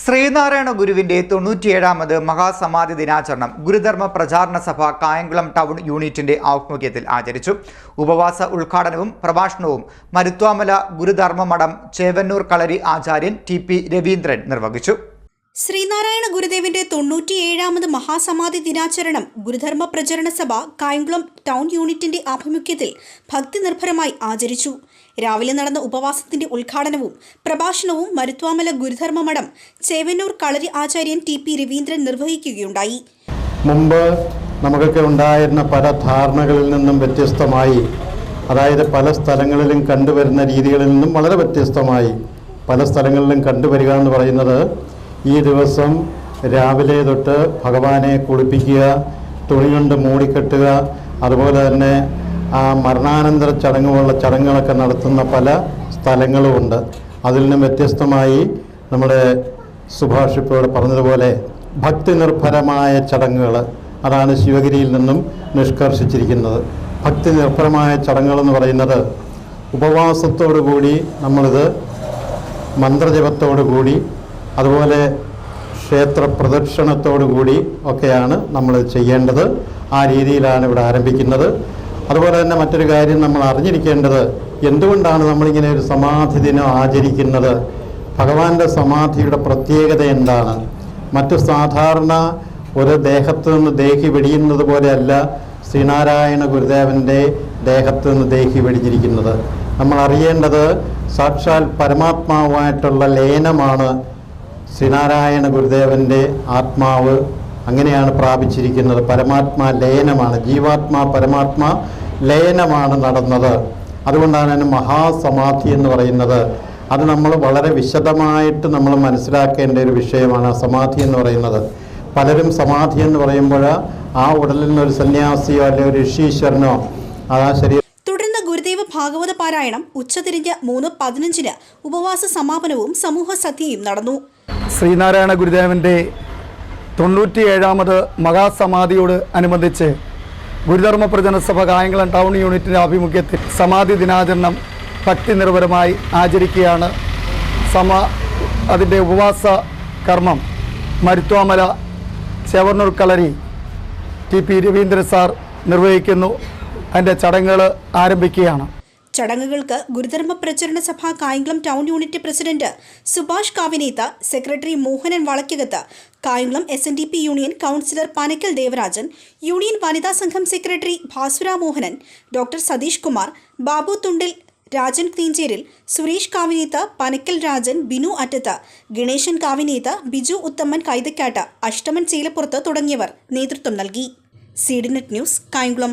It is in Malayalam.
ശ്രീനാരായണ ഗുരുവിന്റെ തൊണ്ണൂറ്റിയേഴാമത് മഹാസമാധി ദിനാചരണം ഗുരുധർമ്മ പ്രചാരണ സഭ കായംകുളം ടൗൺ യൂണിറ്റിന്റെ ആഭിമുഖ്യത്തിൽ ആചരിച്ചു. ഉപവാസ ഉദ്ഘാടനവും പ്രഭാഷണവും മരുത്വാമല ഗുരുധർമ്മ മഠം ചേവന്നൂർ കളരി ആചാര്യൻ ടി പി രവീന്ദ്രൻ നിർവഹിച്ചു. ശ്രീനാരായണ ഗുരുദേവിന്റെ തൊണ്ണൂറ്റിയേഴാമത് മഹാസമാധി ദിനാചരണം ഗുരുധർമ്മ പ്രചരണ സഭ കായംകുളം ടൗൺ യൂണിറ്റിന്റെ ആഭിമുഖ്യത്തിൽ ഭക്തി നിർഭരമായി ആചരിച്ചു. രാവിലെ നടന്ന ഉപവാസത്തിന്റെ ഉദ്ഘാടനവും പ്രഭാഷണവും മരുത്വാമല ഗുരുധർമ്മ മഠം ചേവന്നൂർ കളരി ആചാര്യൻ ടി പി രവീന്ദ്രൻ നിർവഹിക്കുകയുണ്ടായി. മുമ്പ് നമുക്കൊക്കെ ഉണ്ടായിരുന്ന പല ധാരണകളിൽ നിന്നും വ്യത്യസ്തമായി അതായത് പല സ്ഥലങ്ങളിലും കണ്ടുവരുന്ന രീതികളിൽ നിന്നും വളരെ വ്യത്യസ്തമായി പല സ്ഥലങ്ങളിലും കണ്ടുവരിക എന്ന് പറയുന്നത് ഈ ദിവസം രാവിലെ തൊട്ട് ഭഗവാനെ കുളിപ്പിക്കുക തുണി കൊണ്ട് മൂടിക്കെട്ടുക അതുപോലെ തന്നെ ആ മരണാനന്തര ചടങ്ങുകളുള്ള ചടങ്ങുകളൊക്കെ നടത്തുന്ന പല സ്ഥലങ്ങളുമുണ്ട്. അതിൽ നിന്നും വ്യത്യസ്തമായി നമ്മുടെ സുഭാഷ് ഇപ്പോൾ പറഞ്ഞതുപോലെ ഭക്തി നിർഭരമായ ചടങ്ങുകൾ അതാണ് ശിവഗിരിയിൽ നിന്നും നിഷ്കർഷിച്ചിരിക്കുന്നത്. ഭക്തി നിർഭരമായ ചടങ്ങുകളെന്ന് പറയുന്നത് ഉപവാസത്തോടു കൂടി നമ്മളിത് മന്ത്രജപത്തോടു കൂടി അതുപോലെ ക്ഷേത്ര പ്രദക്ഷിണത്തോടുകൂടി ഒക്കെയാണ് നമ്മൾ ചെയ്യേണ്ടത്. ആ രീതിയിലാണ് ഇവിടെ ആരംഭിക്കുന്നത്. അതുപോലെ തന്നെ മറ്റൊരു കാര്യം നമ്മൾ അറിഞ്ഞിരിക്കേണ്ടത് എന്തുകൊണ്ടാണ് നമ്മളിങ്ങനെ ഒരു സമാധി ദിനം ആചരിക്കുന്നത്? ഭഗവാന്റെ സമാധിയുടെ പ്രത്യേകത എന്താണ്? മറ്റു സാധാരണ ഒരു ദേഹത്ത് നിന്ന് ദേഹി വെടിയുന്നത് പോലെയല്ല ശ്രീനാരായണ ഗുരുദേവന്റെ ദേഹത്ത് നിന്ന് ദേഹി വെടിഞ്ഞിരിക്കുന്നത്. നമ്മൾ അറിയേണ്ടത് സാക്ഷാൽ പരമാത്മാവുമായിട്ടുള്ള ലയനമാണ് ശ്രീനാരായണ ഗുരുദേവന്റെ ആത്മാവ് അങ്ങനെയാണ് പ്രാപിച്ചിരിക്കുന്നത്. പരമാത്മാ ലയനമാണ്. ജീവാത്മാ പരമാത്മാ ലയനമാണ് നടന്നത്. അതുകൊണ്ടാണ് അതിന് മഹാസമാധി എന്ന് പറയുന്നത്. അത് നമ്മൾ വളരെ വിശദമായിട്ട് നമ്മൾ മനസ്സിലാക്കേണ്ട ഒരു വിഷയമാണ് സമാധി എന്ന് പറയുന്നത്. പലരും സമാധി എന്ന് പറയുമ്പോൾ ആ ഉടലിൽ നിന്ന് ഒരു സന്യാസിയോ അല്ലെങ്കിൽ ഒരു ഋഷീശ്വരനോ അതാ ശരീരം തുടർന്ന് ഗുരുദേവ ഭാഗവത പാരായണം ഉച്ചതിരിഞ്ഞ് മൂന്ന് പതിനഞ്ചിന് ഉപവാസ സമാപനവും സമൂഹ സദ്യയും നടന്നു. ശ്രീനാരായണ ഗുരുദേവന്റെ തൊണ്ണൂറ്റിയേഴാമത് മഹാസമാധിയോട് അനുബന്ധിച്ച് ഗുരുധർമ്മ പ്രചരണസഭ കായംകുളം ടൗൺ യൂണിറ്റിന്റെ ആഭിമുഖ്യത്തിൽ സമാധി ദിനാചരണം ഭക്തി നിർഭരമായി ആചരിക്കുകയാണ്. സമ അതിന്റെ ഉപവാസ കർമ്മം Maruthwamala Chevarnoor Kalari T P Raveendran sir നിർവഹിക്കുന്നു. അതിന്റെ ചടങ്ങുകൾ ആരംഭിക്കുകയാണ്. ചടങ്ങുകൾക്ക് Gurudharma Pracharana Sabha Kayamkulam town unit president Subhash Kavinetha secretary Mohanan Valakkakath Kayamkulam S N D P union councillor Panakkal Devarajan union വനിതാ സംഘം സെക്രട്ടറി ഭാസുര മോഹനൻ ഡോക്ടർ സതീഷ് കുമാർ ബാബു തുണ്ടിൽ രാജൻ തീഞ്ചേരിൽ സുരേഷ് കാവിനേത്ത പനക്കൽ രാജൻ ബിനു അറ്റത്ത് ഗണേശൻ കാവിനേത്ത ബിജു ഉത്തമ്മൻ കൈതക്കാട്ട് അഷ്ടമൻ ചീലപ്പുറത്ത് തുടങ്ങിയവർ നേതൃത്വം നൽകി. സീഡിനെറ്റ് ന്യൂസ് കായംകുളം.